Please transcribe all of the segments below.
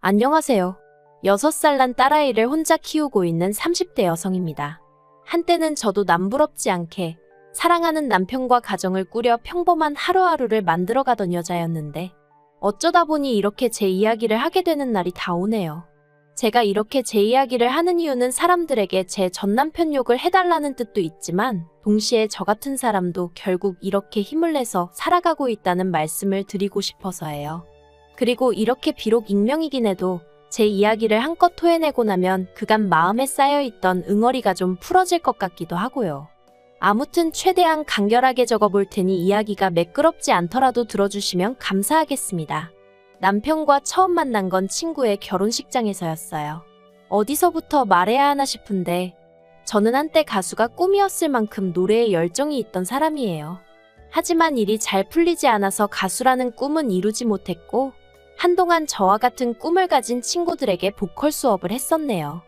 안녕하세요. 6살 난 딸아이를 혼자 키우고 있는 30대 여성입니다. 한때는 저도 남부럽지 않게 사랑하는 남편과 가정을 꾸려 평범한 하루하루를 만들어가던 여자였는데 어쩌다 보니 이렇게 제 이야기를 하게 되는 날이 다 오네요. 제가 이렇게 제 이야기를 하는 이유는 사람들에게 제 전남편 욕을 해달라는 뜻도 있지만 동시에 저 같은 사람도 결국 이렇게 힘을 내서 살아가고 있다는 말씀을 드리고 싶어서예요. 그리고 이렇게 비록 익명이긴 해도 제 이야기를 한껏 토해내고 나면 그간 마음에 쌓여있던 응어리가 좀 풀어질 것 같기도 하고요. 아무튼 최대한 간결하게 적어볼 테니 이야기가 매끄럽지 않더라도 들어주시면 감사하겠습니다. 남편과 처음 만난 건 친구의 결혼식장에서였어요. 어디서부터 말해야 하나 싶은데 저는 한때 가수가 꿈이었을 만큼 노래에 열정이 있던 사람이에요. 하지만 일이 잘 풀리지 않아서 가수라는 꿈은 이루지 못했고 한동안 저와 같은 꿈을 가진 친구들에게 보컬 수업을 했었네요.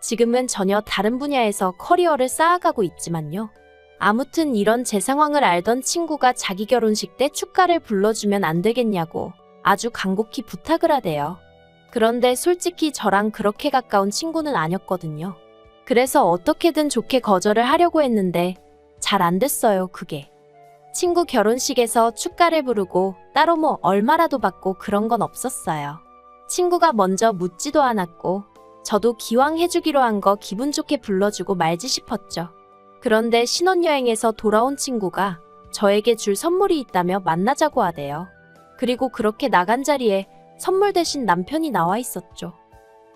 지금은 전혀 다른 분야에서 커리어를 쌓아가고 있지만요. 아무튼 이런 제 상황을 알던 친구가 자기 결혼식 때 축가를 불러주면 안 되겠냐고 아주 간곡히 부탁을 하대요. 그런데 솔직히 저랑 그렇게 가까운 친구는 아니었거든요. 그래서 어떻게든 좋게 거절을 하려고 했는데 잘 안 됐어요, 그게. 친구 결혼식에서 축가를 부르고 따로 뭐 얼마라도 받고 그런 건 없었어요. 친구가 먼저 묻지도 않았고 저도 기왕 해주기로 한 거 기분 좋게 불러주고 말지 싶었죠. 그런데 신혼여행에서 돌아온 친구가 저에게 줄 선물이 있다며 만나자고 하대요. 그리고 그렇게 나간 자리에 선물 대신 남편이 나와 있었죠.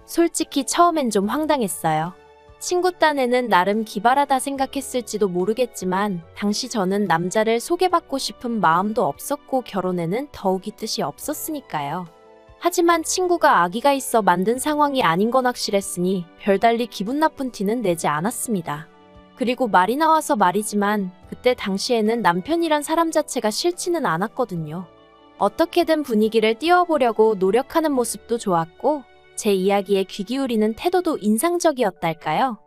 솔직히 처음엔 좀 황당했어요. 친구 딴에는 나름 기발하다 생각했을지도 모르겠지만 당시 저는 남자를 소개받고 싶은 마음도 없었고 결혼에는 더욱이 뜻이 없었으니까요. 하지만 친구가 아기가 있어 만든 상황이 아닌 건 확실했으니 별달리 기분 나쁜 티는 내지 않았습니다. 그리고 말이 나와서 말이지만 그때 당시에는 남편이란 사람 자체가 싫지는 않았거든요. 어떻게든 분위기를 띄워보려고 노력하는 모습도 좋았고 제 이야기에 귀 기울이는 태도도 인상적이었달까요?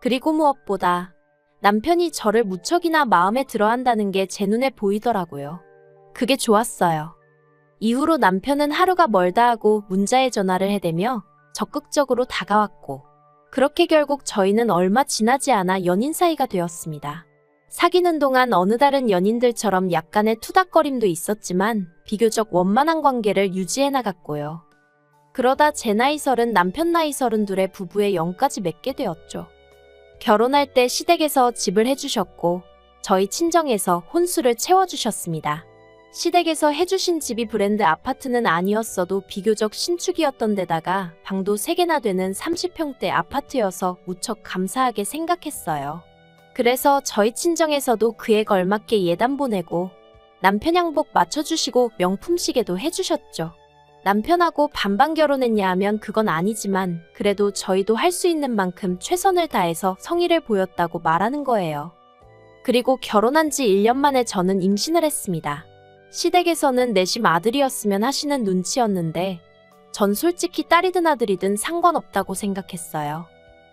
그리고 무엇보다 남편이 저를 무척이나 마음에 들어 한다는 게 제 눈에 보이더라고요. 그게 좋았어요. 이후로 남편은 하루가 멀다 하고 문자에 전화를 해대며 적극적으로 다가왔고, 그렇게 결국 저희는 얼마 지나지 않아 연인 사이가 되었습니다. 사귀는 동안 어느 다른 연인들처럼 약간의 투닥거림도 있었지만 비교적 원만한 관계를 유지해 나갔고요. 그러다 제 나이 서른 남편 나이 서른 둘의 부부의 영까지 맺게 되었죠. 결혼할 때 시댁에서 집을 해주셨고 저희 친정에서 혼수를 채워주셨습니다. 시댁에서 해주신 집이 브랜드 아파트는 아니었어도 비교적 신축이었던 데다가 방도 3개나 되는 30평대 아파트여서 무척 감사하게 생각했어요. 그래서 저희 친정에서도 그에 걸맞게 예단 보내고 남편 양복 맞춰주시고 명품 시계도 해주셨죠. 남편하고 반반 결혼했냐 하면 그건 아니지만 그래도 저희도 할 수 있는 만큼 최선을 다해서 성의를 보였다고 말하는 거예요. 그리고 결혼한 지 1년 만에 저는 임신을 했습니다. 시댁에서는 내심 아들이었으면 하시는 눈치였는데 전 솔직히 딸이든 아들이든 상관없다고 생각했어요.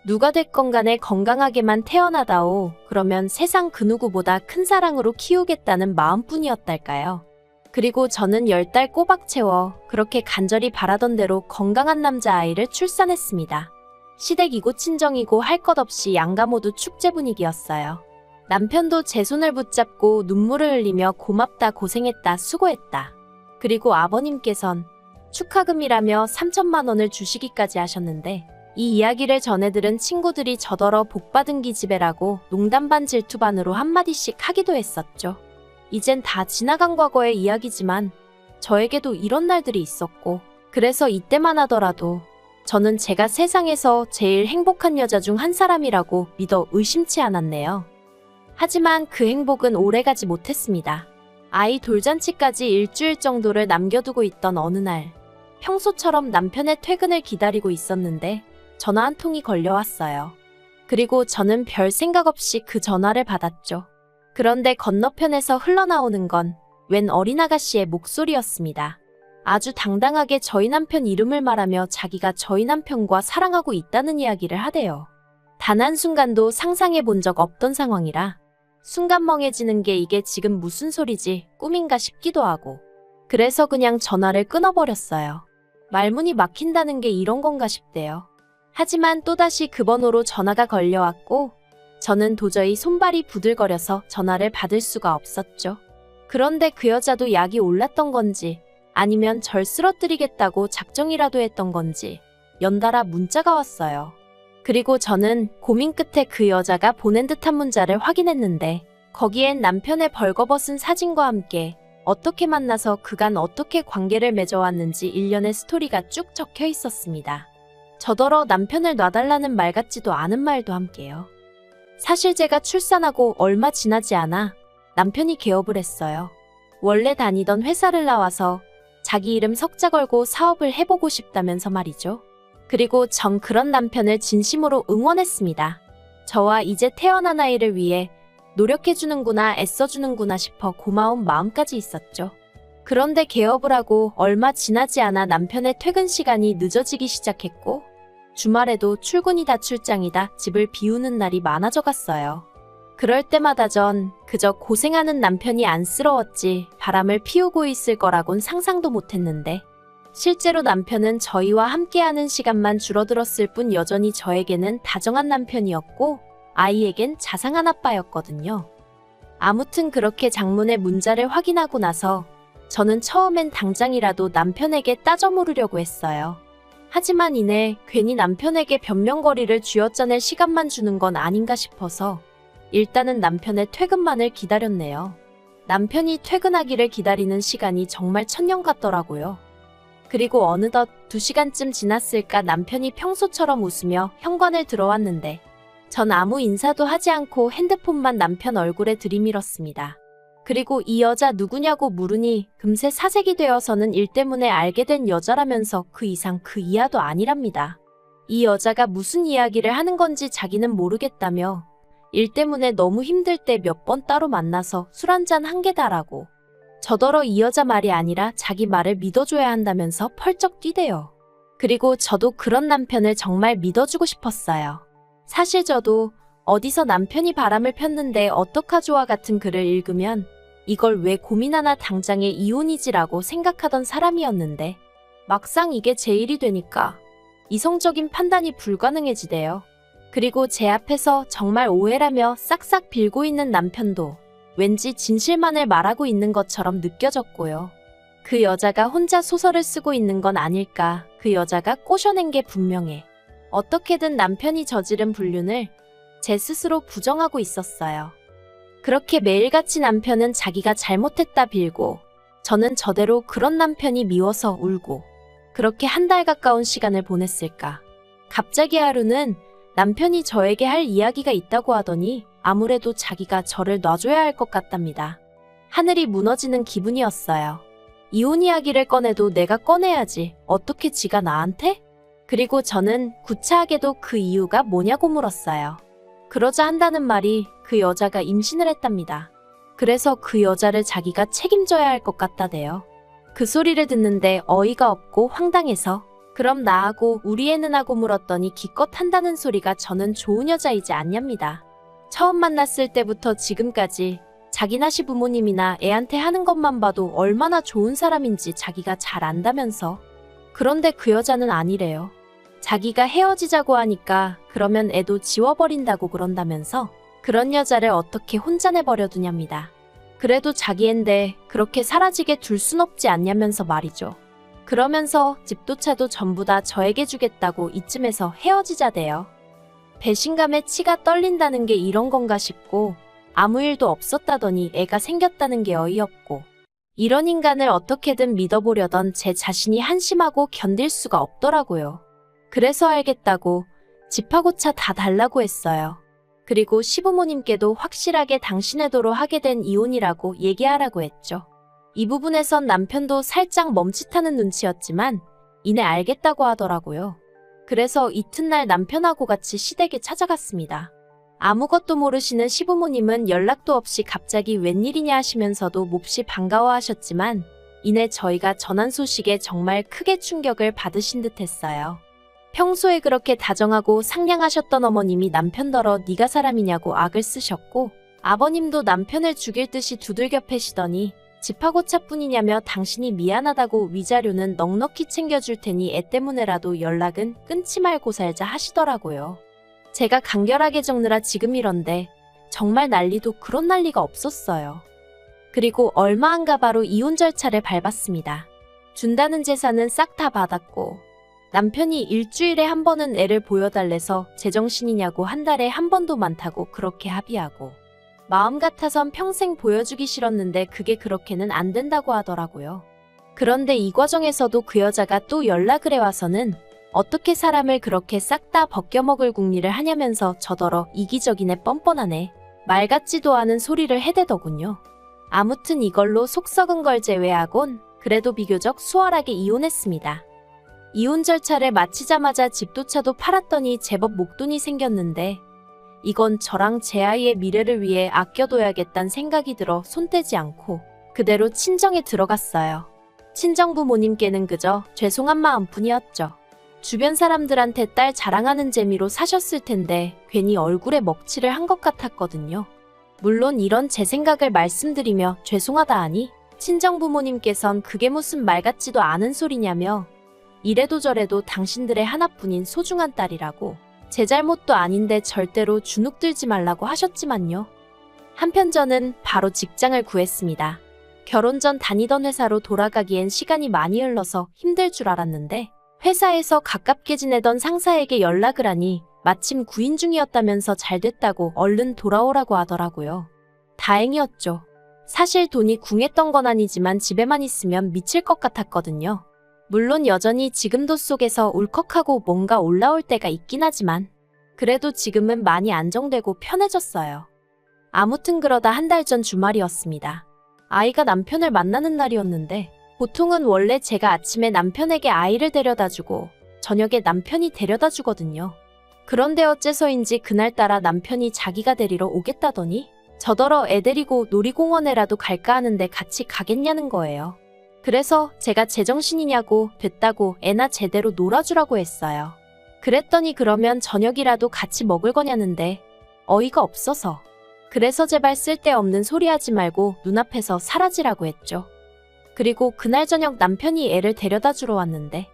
누가 됐건 간에 건강하게만 태어나다오. 그러면 세상 그 누구보다 큰 사랑으로 키우겠다는 마음뿐이었달까요? 그리고 저는 열달 꼬박 채워 그렇게 간절히 바라던 대로 건강한 남자아이를 출산했습니다. 시댁이고 친정이고 할 것 없이 양가 모두 축제 분위기였어요. 남편도 제 손을 붙잡고 눈물을 흘리며 고맙다 고생했다 수고했다. 그리고 아버님께선 축하금이라며 3천만 원을 주시기까지 하셨는데 이 이야기를 전해들은 친구들이 저더러 복받은 기집애라고 농담 반 질투 반으로 한마디씩 하기도 했었죠. 이젠 다 지나간 과거의 이야기지만 저에게도 이런 날들이 있었고 그래서 이때만 하더라도 저는 제가 세상에서 제일 행복한 여자 중 한 사람이라고 믿어 의심치 않았네요. 하지만 그 행복은 오래가지 못했습니다. 아이 돌잔치까지 일주일 정도를 남겨두고 있던 어느 날 평소처럼 남편의 퇴근을 기다리고 있었는데 전화 한 통이 걸려왔어요. 그리고 저는 별 생각 없이 그 전화를 받았죠. 그런데 건너편에서 흘러나오는 건 웬 어린 아가씨의 목소리였습니다. 아주 당당하게 저희 남편 이름을 말하며 자기가 저희 남편과 사랑하고 있다는 이야기를 하대요. 단 한순간도 상상해 본 적 없던 상황이라 순간 멍해지는 게 이게 지금 무슨 소리지 꿈인가 싶기도 하고 그래서 그냥 전화를 끊어버렸어요. 말문이 막힌다는 게 이런 건가 싶대요. 하지만 또다시 그 번호로 전화가 걸려왔고, 저는 도저히 손발이 부들거려서 전화를 받을 수가 없었죠. 그런데 그 여자도 약이 올랐던 건지, 아니면 절 쓰러뜨리겠다고 작정이라도 했던 건지, 연달아 문자가 왔어요. 그리고 저는 고민 끝에 그 여자가 보낸 듯한 문자를 확인했는데, 거기엔 남편의 벌거벗은 사진과 함께 어떻게 만나서 그간 어떻게 관계를 맺어왔는지 일련의 스토리가 쭉 적혀 있었습니다. 저더러 남편을 놔달라는 말 같지도 않은 말도 함께요. 사실 제가 출산하고 얼마 지나지 않아 남편이 개업을 했어요. 원래 다니던 회사를 나와서 자기 이름 석자 걸고 사업을 해보고 싶다면서 말이죠. 그리고 전 그런 남편을 진심으로 응원했습니다. 저와 이제 태어난 아이를 위해 노력해주는구나, 애써주는구나 싶어 고마운 마음까지 있었죠. 그런데 개업을 하고 얼마 지나지 않아 남편의 퇴근 시간이 늦어지기 시작했고, 주말에도 출근이다 출장이다 집을 비우는 날이 많아져 갔어요. 그럴 때마다 전 그저 고생하는 남편이 안쓰러웠지 바람을 피우고 있을 거라곤 상상도 못했는데, 실제로 남편은 저희와 함께하는 시간만 줄어들었을 뿐 여전히 저에게는 다정한 남편이었고, 아이에겐 자상한 아빠였거든요. 아무튼 그렇게 장문의 문자를 확인하고 나서 저는 처음엔 당장이라도 남편에게 따져 물으려고 했어요. 하지만 이내 괜히 남편에게 변명거리를 쥐어짜낼 시간만 주는 건 아닌가 싶어서 일단은 남편의 퇴근만을 기다렸네요. 남편이 퇴근하기를 기다리는 시간이 정말 천년 같더라고요. 그리고 어느덧 두 시간쯤 지났을까 남편이 평소처럼 웃으며 현관을 들어왔는데 전 아무 인사도 하지 않고 핸드폰만 남편 얼굴에 들이밀었습니다. 그리고 이 여자 누구냐고 물으니 금세 사색이 되어서는 일 때문에 알게 된 여자라면서 그 이상 그 이하도 아니랍니다. 이 여자가 무슨 이야기를 하는 건지 자기는 모르겠다며 일 때문에 너무 힘들 때 몇 번 따로 만나서 술 한잔 한 게다라고 저더러 이 여자 말이 아니라 자기 말을 믿어줘야 한다면서 펄쩍 뛰대요. 그리고 저도 그런 남편을 정말 믿어주고 싶었어요. 사실 저도 어디서 남편이 바람을 폈는데 어떡하죠와 같은 글을 읽으면 이걸 왜 고민하나 당장에 이혼이지라고 생각하던 사람이었는데 막상 이게 제 일이 되니까 이성적인 판단이 불가능해지대요. 그리고 제 앞에서 정말 오해라며 싹싹 빌고 있는 남편도 왠지 진실만을 말하고 있는 것처럼 느껴졌고요. 그 여자가 혼자 소설을 쓰고 있는 건 아닐까. 그 여자가 꼬셔낸 게 분명해. 어떻게든 남편이 저지른 불륜을 제 스스로 부정하고 있었어요. 그렇게 매일같이 남편은 자기가 잘못했다 빌고 저는 저대로 그런 남편이 미워서 울고 그렇게 한 달 가까운 시간을 보냈을까. 갑자기 하루는 남편이 저에게 할 이야기가 있다고 하더니 아무래도 자기가 저를 놔줘야 할 것 같답니다. 하늘이 무너지는 기분이었어요. 이혼 이야기를 꺼내도 내가 꺼내야지. 어떻게 지가 나한테? 그리고 저는 구차하게도 그 이유가 뭐냐고 물었어요. 그러자 한다는 말이 그 여자가 임신을 했답니다. 그래서 그 여자를 자기가 책임져야 할 것 같다대요. 그 소리를 듣는데 어이가 없고 황당해서 그럼 나하고 우리 애는 하고 물었더니 기껏 한다는 소리가 저는 좋은 여자이지 않냐입니다. 처음 만났을 때부터 지금까지 자기나 시 부모님이나 애한테 하는 것만 봐도 얼마나 좋은 사람인지 자기가 잘 안다면서 그런데 그 여자는 아니래요. 자기가 헤어지자고 하니까 그러면 애도 지워버린다고 그런다면서 그런 여자를 어떻게 혼자 내버려두냐입니다. 그래도 자기 앤데 그렇게 사라지게 둘 순 없지 않냐면서 말이죠. 그러면서 집도 차도 전부 다 저에게 주겠다고 이쯤에서 헤어지자대요. 배신감에 치가 떨린다는 게 이런 건가 싶고 아무 일도 없었다더니 애가 생겼다는 게 어이없고 이런 인간을 어떻게든 믿어보려던 제 자신이 한심하고 견딜 수가 없더라고요. 그래서 알겠다고 집하고 차 다 달라고 했어요. 그리고 시부모님께도 확실하게 당신의 도로 하게 된 이혼이라고 얘기하라고 했죠. 이 부분에선 남편도 살짝 멈칫하는 눈치였지만 이내 알겠다고 하더라고요. 그래서 이튿날 남편하고 같이 시댁에 찾아갔습니다. 아무것도 모르시는 시부모님은 연락도 없이 갑자기 웬일이냐 하시면서도 몹시 반가워하셨지만 이내 저희가 전한 소식에 정말 크게 충격을 받으신 듯 했어요. 평소에 그렇게 다정하고 상냥하셨던 어머님이 남편더러 네가 사람이냐고 악을 쓰셨고 아버님도 남편을 죽일 듯이 두들겨 패시더니 집하고 차뿐이냐며 당신이 미안하다고 위자료는 넉넉히 챙겨줄 테니 애 때문에라도 연락은 끊지 말고 살자 하시더라고요. 제가 간결하게 적느라 지금 이런데 정말 난리도 그런 난리가 없었어요. 그리고 얼마 안 가 바로 이혼 절차를 밟았습니다. 준다는 재산은 싹 다 받았고 남편이 일주일에 한 번은 애를 보여달래서 제정신이냐고 한 달에 한 번도 많다고 그렇게 합의하고 마음 같아선 평생 보여주기 싫었는데 그게 그렇게는 안 된다고 하더라고요. 그런데 이 과정에서도 그 여자가 또 연락을 해와서는 어떻게 사람을 그렇게 싹 다 벗겨먹을 궁리를 하냐면서 저더러 이기적이네 뻔뻔하네 말 같지도 않은 소리를 해대더군요. 아무튼 이걸로 속 썩은 걸 제외하곤 그래도 비교적 수월하게 이혼했습니다. 이혼 절차를 마치자마자 집도차도 팔았더니 제법 목돈이 생겼는데 이건 저랑 제 아이의 미래를 위해 아껴둬야겠다는 생각이 들어 손 떼지 않고 그대로 친정에 들어갔어요. 친정 부모님께는 그저 죄송한 마음뿐이었죠. 주변 사람들한테 딸 자랑하는 재미로 사셨을 텐데 괜히 얼굴에 먹칠을 한 것 같았거든요. 물론 이런 제 생각을 말씀드리며 죄송하다 하니 친정 부모님께선 그게 무슨 말 같지도 않은 소리냐며 이래도 저래도 당신들의 하나뿐인 소중한 딸이라고 제 잘못도 아닌데 절대로 주눅 들지 말라고 하셨지만요. 한편 저는 바로 직장을 구했습니다. 결혼 전 다니던 회사로 돌아가기엔 시간이 많이 흘러서 힘들 줄 알았는데 회사에서 가깝게 지내던 상사에게 연락을 하니 마침 구인 중이었다면서 잘 됐다고 얼른 돌아오라고 하더라고요. 다행이었죠. 사실 돈이 궁했던 건 아니지만 집에만 있으면 미칠 것 같았거든요. 물론 여전히 지금도 속에서 울컥하고 뭔가 올라올 때가 있긴 하지만 그래도 지금은 많이 안정되고 편해졌어요. 아무튼 그러다 한 달 전 주말이었습니다. 아이가 남편을 만나는 날이었는데 보통은 원래 제가 아침에 남편에게 아이를 데려다 주고 저녁에 남편이 데려다 주거든요. 그런데 어째서인지 그날따라 남편이 자기가 데리러 오겠다더니 저더러 애 데리고 놀이공원에라도 갈까 하는데 같이 가겠냐는 거예요. 그래서 제가 제정신이냐고 됐다고 애나 제대로 놀아주라고 했어요. 그랬더니 그러면 저녁이라도 같이 먹을 거냐는데 어이가 없어서. 그래서 제발 쓸데없는 소리 하지 말고 눈앞에서 사라지라고 했죠. 그리고 그날 저녁 남편이 애를 데려다 주러 왔는데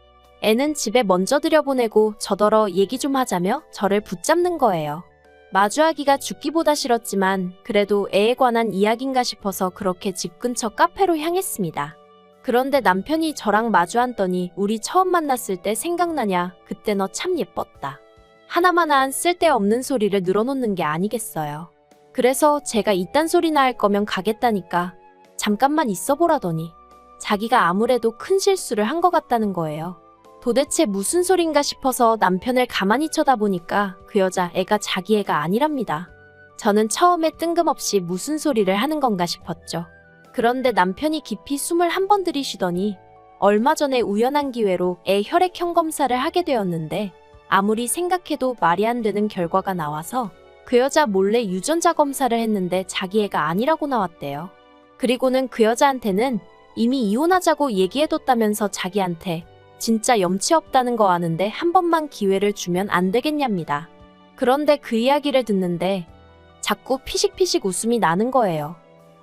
애는 집에 먼저 들여보내고 저더러 얘기 좀 하자며 저를 붙잡는 거예요. 마주하기가 죽기보다 싫었지만 그래도 애에 관한 이야기인가 싶어서 그렇게 집 근처 카페로 향했습니다. 그런데 남편이 저랑 마주 앉더니 우리 처음 만났을 때 생각나냐? 그때 너 참 예뻤다. 하나마나한 쓸데없는 소리를 늘어놓는 게 아니겠어요. 그래서 제가 이딴 소리나 할 거면 가겠다니까 잠깐만 있어 보라더니 자기가 아무래도 큰 실수를 한 것 같다는 거예요. 도대체 무슨 소린가 싶어서 남편을 가만히 쳐다보니까 그 여자 애가 자기 애가 아니랍니다. 저는 처음에 뜬금없이 무슨 소리를 하는 건가 싶었죠. 그런데 남편이 깊이 숨을 한 번 들이쉬더니 얼마 전에 우연한 기회로 애 혈액형 검사를 하게 되었는데 아무리 생각해도 말이 안 되는 결과가 나와서 그 여자 몰래 유전자 검사를 했는데 자기 애가 아니라고 나왔대요. 그리고는 그 여자한테는 이미 이혼하자고 얘기해뒀다면서 자기한테 진짜 염치 없다는 거 아는데 한 번만 기회를 주면 안 되겠냐입니다. 그런데 그 이야기를 듣는데 자꾸 피식피식 웃음이 나는 거예요.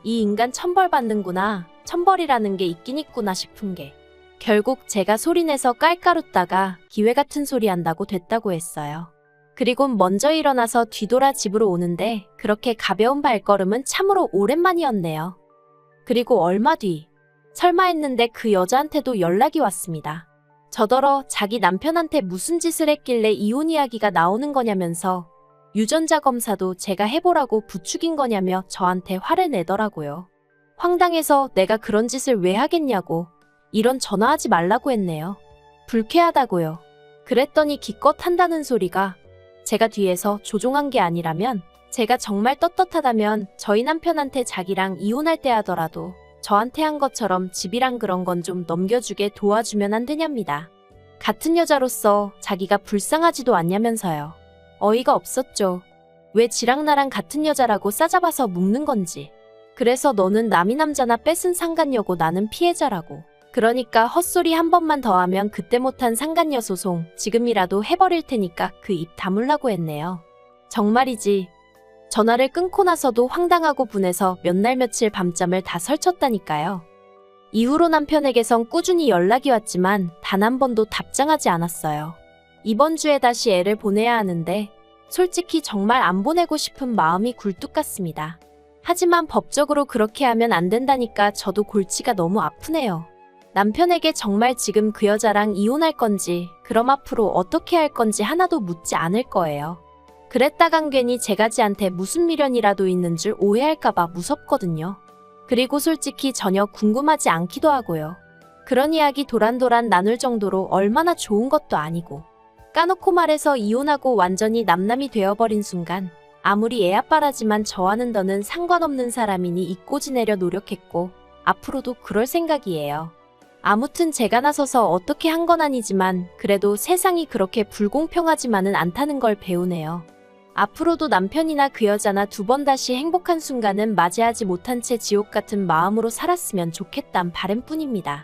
이 인간 천벌 받는구나. 천벌이라는 게 있긴 있구나 싶은 게. 결국 제가 소리내서 깔깔웃다가 기회 같은 소리 한다고 됐다고 했어요. 그리고 먼저 일어나서 뒤돌아 집으로 오는데 그렇게 가벼운 발걸음은 참으로 오랜만이었네요. 그리고 얼마 뒤 설마 했는데 그 여자한테도 연락이 왔습니다. 저더러 자기 남편한테 무슨 짓을 했길래 이혼 이야기가 나오는 거냐면서 유전자 검사도 제가 해보라고 부추긴 거냐며 저한테 화를 내더라고요. 황당해서 내가 그런 짓을 왜 하겠냐고 이런 전화하지 말라고 했네요. 불쾌하다고요. 그랬더니 기껏 한다는 소리가 제가 뒤에서 조종한 게 아니라면 제가 정말 떳떳하다면 저희 남편한테 자기랑 이혼할 때 하더라도 저한테 한 것처럼 집이랑 그런 건 좀 넘겨주게 도와주면 안 되냐입니다. 같은 여자로서 자기가 불쌍하지도 않냐면서요. 어이가 없었죠. 왜 지랑 나랑 같은 여자라고 싸잡아서 묵는 건지. 그래서 너는 남이 남자나 뺏은 상간녀고 나는 피해자라고. 그러니까 헛소리 한 번만 더 하면 그때 못한 상간녀 소송 지금이라도 해버릴 테니까 그 입 다물라고 했네요. 정말이지. 전화를 끊고 나서도 황당하고 분해서 몇 날 며칠 밤잠을 다 설쳤다니까요. 이후로 남편에게선 꾸준히 연락이 왔지만 단 한 번도 답장하지 않았어요. 이번 주에 다시 애를 보내야 하는데 솔직히 정말 안 보내고 싶은 마음이 굴뚝 같습니다. 하지만 법적으로 그렇게 하면 안 된다니까 저도 골치가 너무 아프네요. 남편에게 정말 지금 그 여자랑 이혼할 건지, 그럼 앞으로 어떻게 할 건지 하나도 묻지 않을 거예요. 그랬다간 괜히 제가 지한테 무슨 미련이라도 있는 줄 오해할까봐 무섭거든요. 그리고 솔직히 전혀 궁금하지 않기도 하고요. 그런 이야기 도란도란 나눌 정도로 얼마나 좋은 것도 아니고. 까놓고 말해서 이혼하고 완전히 남남이 되어버린 순간, 아무리 애 아빠라지만 저와는 더는 상관없는 사람이니 잊고 지내려 노력했고, 앞으로도 그럴 생각이에요. 아무튼 제가 나서서 어떻게 한 건 아니지만, 그래도 세상이 그렇게 불공평하지만은 않다는 걸 배우네요. 앞으로도 남편이나 그 여자나 두 번 다시 행복한 순간은 맞이하지 못한 채 지옥 같은 마음으로 살았으면 좋겠단 바램뿐입니다.